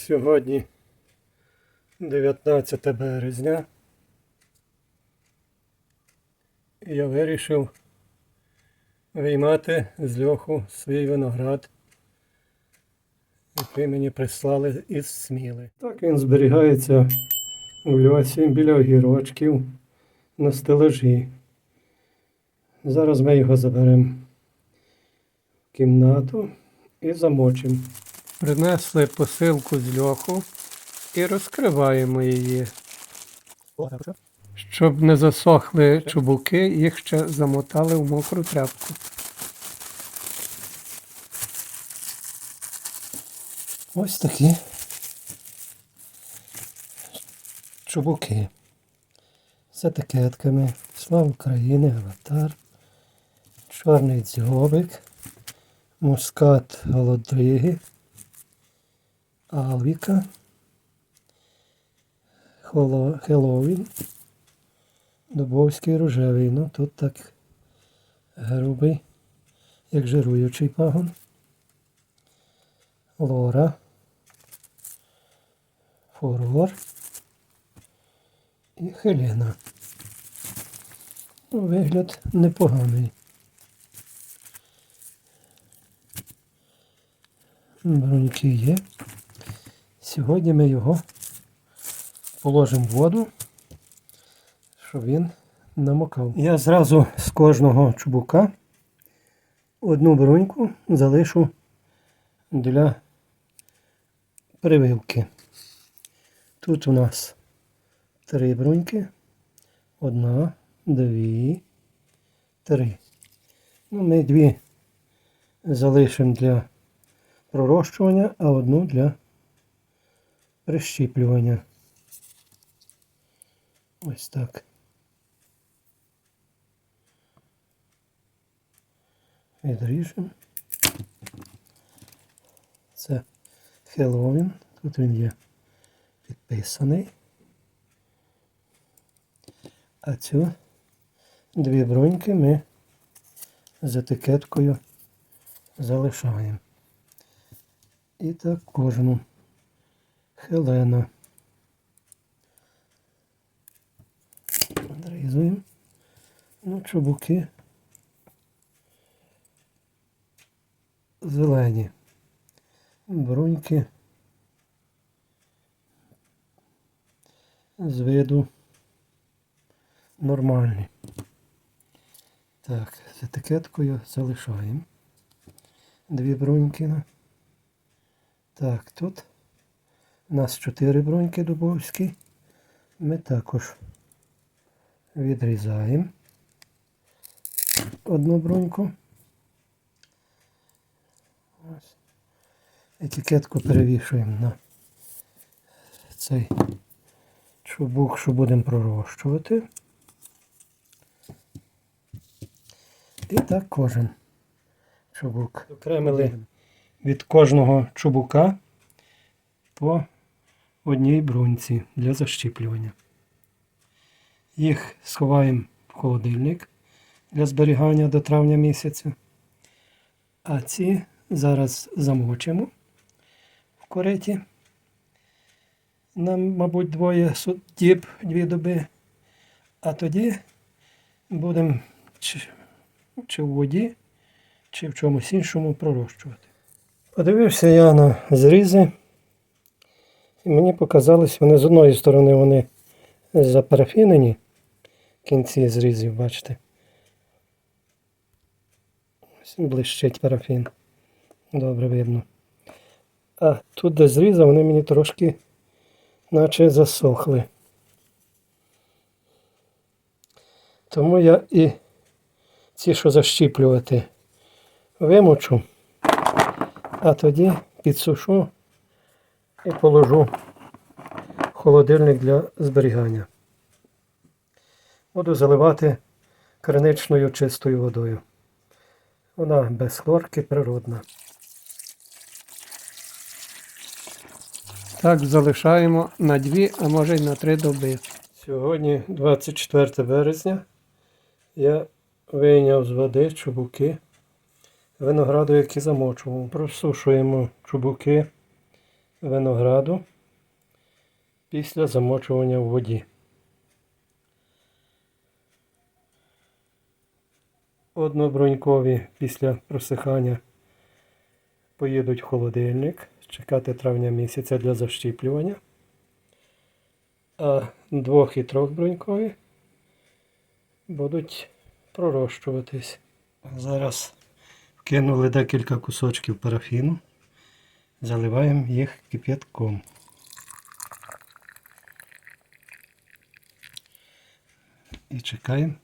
Сьогодні 19 березня. Я вирішив виймати з льоху свій виноград, який мені прислали із Сміли. Так він зберігається у льосі біля огірочків на стелажі. Зараз ми його заберемо в кімнату і замочимо. Принесли посилку з льоху і розкриваємо її. Щоб не засохли чубуки, їх ще замотали в мокру тряпку. Ось такі чубуки. З етикетками. Слава України, аватар, чорний дзьобик, мускат голодриги, Алвіка, Хеллоуін, Дубовський рожевий. Ну тут так грубий, як жируючий пагон. Лора. Фурор. І Хелена. Ну, вигляд непоганий. Броньки є. Сьогодні ми його положимо в воду, щоб він намокав. Я зразу з кожного чубука одну бруньку залишу для прививки. Тут у нас три бруньки. Одна, дві, три. Ну, ми дві залишимо для пророщування, а одну для прищіплювання. Ось так. Відріжемо. Це Хеллоуін. Тут він є підписаний. А цю дві броньки ми з етикеткою залишаємо. І так кожну. Хелена. Відрізуємо. Ну, чубуки зелені. Бруньки з виду нормальні. Так, з етикеткою залишаємо. Дві бруньки. Так, тут у нас чотири бруньки дубовські. Ми також відрізаємо одну бруньку. Ось. Етикетку перевішуємо на цей чубук, що будемо пророщувати. І так кожен чубук. Окремили від кожного чубука по одній бруньці для защіплювання. Їх сховаємо в холодильник для зберігання до травня місяця. А ці зараз замочимо в кориті. Нам, мабуть, двоє діб, дві доби. А тоді будемо чи, чи в воді, чи в чомусь іншому пророщувати. Подивився я на зрізи. І мені показалось, вони з одної сторони вони запарафінені, кінці зрізів, бачите. Ось блищить парафін. Добре видно. А тут, де зрізав, вони мені трошки наче засохли. Тому я і ці, що защіплювати, вимочу, а тоді підсушу і положу в холодильник для зберігання. Буду заливати криничною чистою водою. Вона без хлорки природна. Так залишаємо на дві, а може й на три доби. Сьогодні 24 березня. Я вийняв з води чубуки винограду, які замочував. Просушуємо чубуки винограду після замочування в воді. Однобрунькові після просихання поїдуть в холодильник, чекати травня місяця для защіплювання. А двох і трьохбрунькові будуть пророщуватись. Зараз вкинули декілька кусочків парафіну, заливаємо їх кип'ятком. І чекаємо,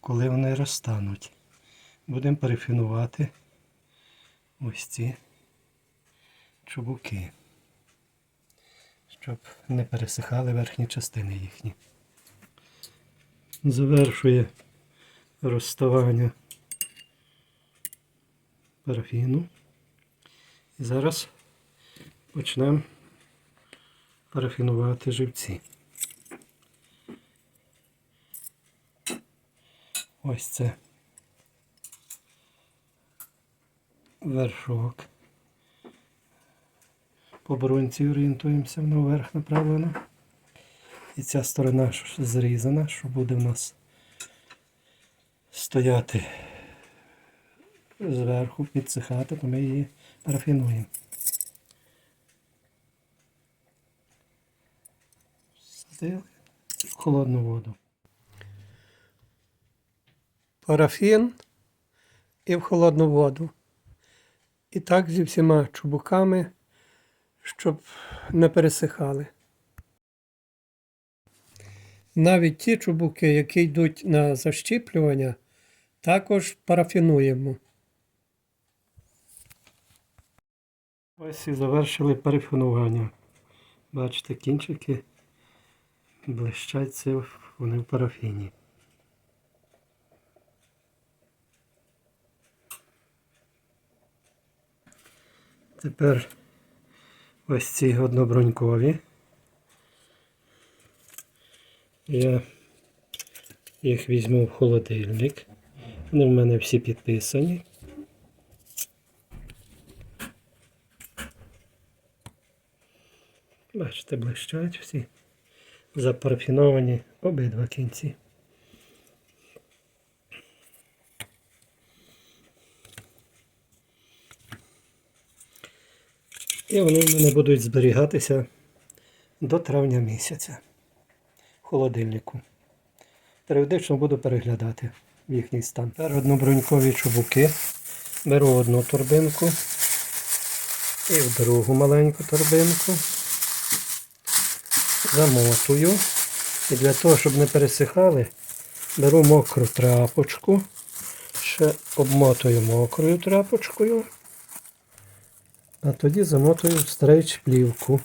коли вони розтануть. Будемо перефінувати ось ці чубуки, щоб не пересихали верхні частини їхні. Завершує розставання парафіну. І зараз почнемо парафінувати живці. Ось це вершок. По брунці орієнтуємося вверх направлено. І ця сторона зрізана, що буде в нас стояти зверху, підсихати, то ми її парафінуємо. Садили в холодну воду. Парафін і в холодну воду. І так зі всіма чубуками, щоб не пересихали. Навіть ті чубуки, які йдуть на защіплювання, також парафінуємо. Ось і завершили парафінування. Бачите, кінчики блищать це вони в парафіні. Тепер ось ці однобронькові. Я їх візьму в холодильник. Вони в мене всі підписані. Бачите, блищать всі. Запарафіновані обидва кінці. І вони в мене будуть зберігатися до травня місяця в холодильнику. Періодично буду переглядати їхній стан. Тепер однобрунькові чубуки. Беру одну торбинку і в другу маленьку торбинку. Замотую. І для того, щоб не пересихали, беру мокру тряпочку. Ще обмотую мокрою тряпочкою. А тоді замотую в стрейч плівку.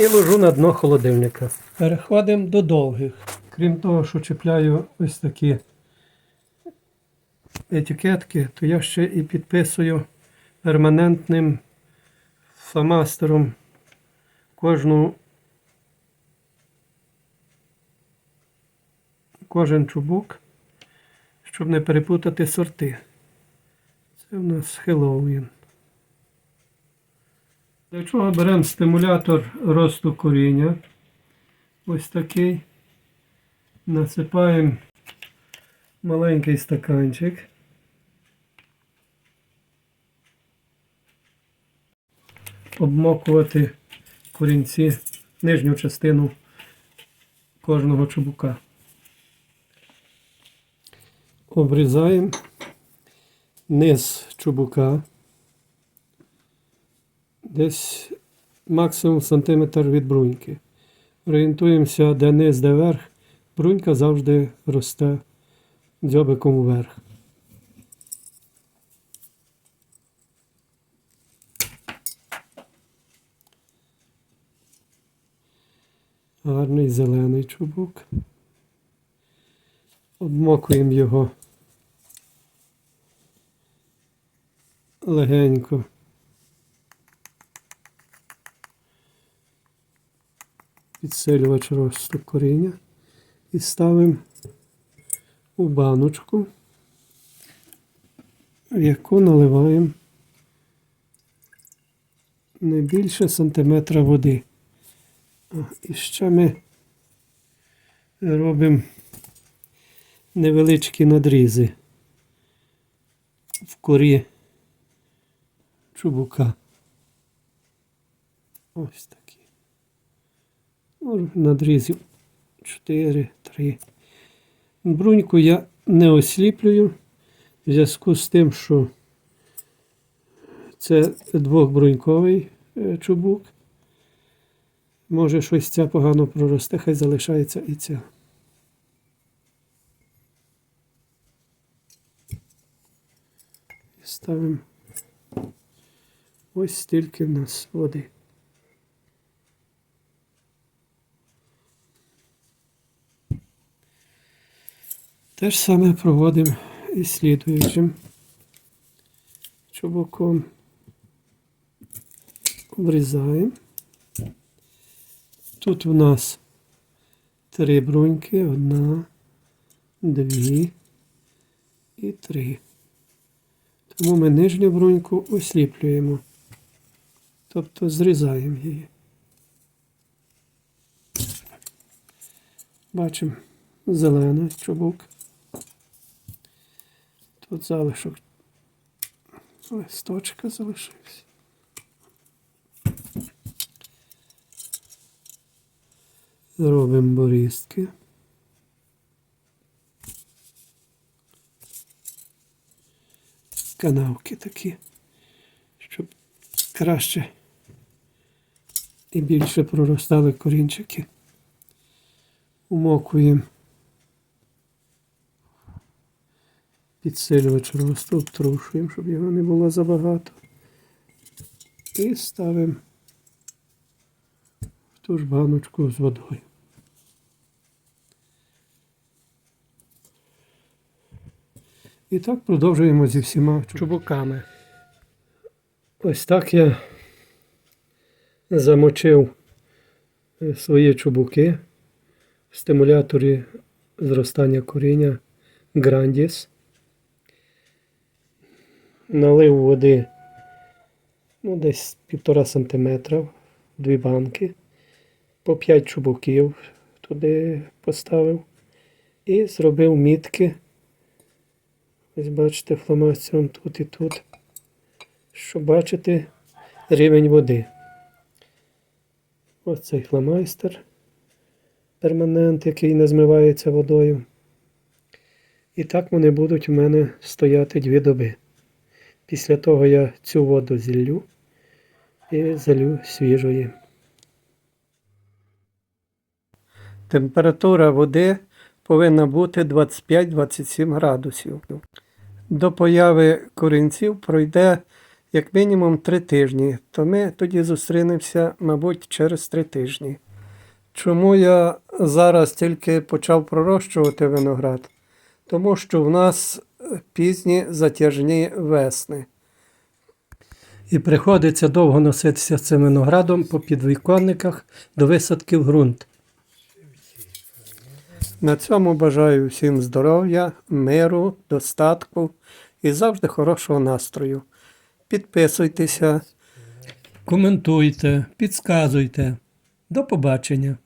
І ложу на дно холодильника. Переходимо до довгих. Крім того, що чіпляю ось такі етикетки, то я ще і підписую перманентним фломастером кожну кожен чубук, щоб не перепутати сорти. Це в нас Хеллоуін. Для чого беремо стимулятор росту коріння? Ось такий. Насипаємо маленький стаканчик. Обмокувати корінці нижню частину кожного чубука. Обрізаємо низ чубука. Десь максимум сантиметр від бруньки. Орієнтуємося, де низ, де верх. Брунька завжди росте дзьобиком вверх. Гарний зелений чубук. Обмокуємо його легенько. Підсилювач росту коріння. І ставимо у баночку, в яку наливаємо не більше сантиметра води. І ще ми робимо невеличкі надрізи в корі чубука. Ось такі. Надрізів 4, 3. Бруньку я не осліплюю в зв'язку з тим, що це двохбруньковий е, чубук. Може щось ця погано проросте, хай залишається і ця. І ставимо ось стільки в нас води. Те ж саме проводимо і слідуючим чубуком. Обрізаємо. Тут у нас три бруньки. Одна, дві і три. Тому ми нижню бруньку осліплюємо. Тобто зрізаємо її. Бачимо зелений чубук. Тут залишок листочка залишився. Робимо борістки. Канавки такі, щоб краще і більше проростали корінчики. Умокуємо підсилювач росту, обтрушуємо, щоб його не було забагато. І ставимо в ту ж баночку з водою. І так продовжуємо зі всіма чубуками. Ось так я замочив е, свої чубуки в стимуляторі зростання коріння Grandis. Налив води ну, десь півтора сантиметра в дві банки. По 5 чубуків туди поставив. І зробив мітки. Ось бачите, фломастером тут і тут. Щоб бачити рівень води. Ось цей фломайстер. Перманент, який не змивається водою. І так вони будуть у мене стояти дві доби. Після того я цю воду зіллю і залю свіжої. Температура води повинна бути 25-27 градусів. До появи корінців пройде як мінімум 3 тижні, то ми тоді зустрінемося, мабуть, через 3 тижні. Чому я зараз тільки почав пророщувати виноград? Тому що в нас пізні затяжні весни. І приходиться довго носитися цим виноградом по підвіконниках до висадки в ґрунт. На цьому бажаю всім здоров'я, миру, достатку і завжди хорошого настрою. Підписуйтеся, коментуйте, підказуйте. До побачення!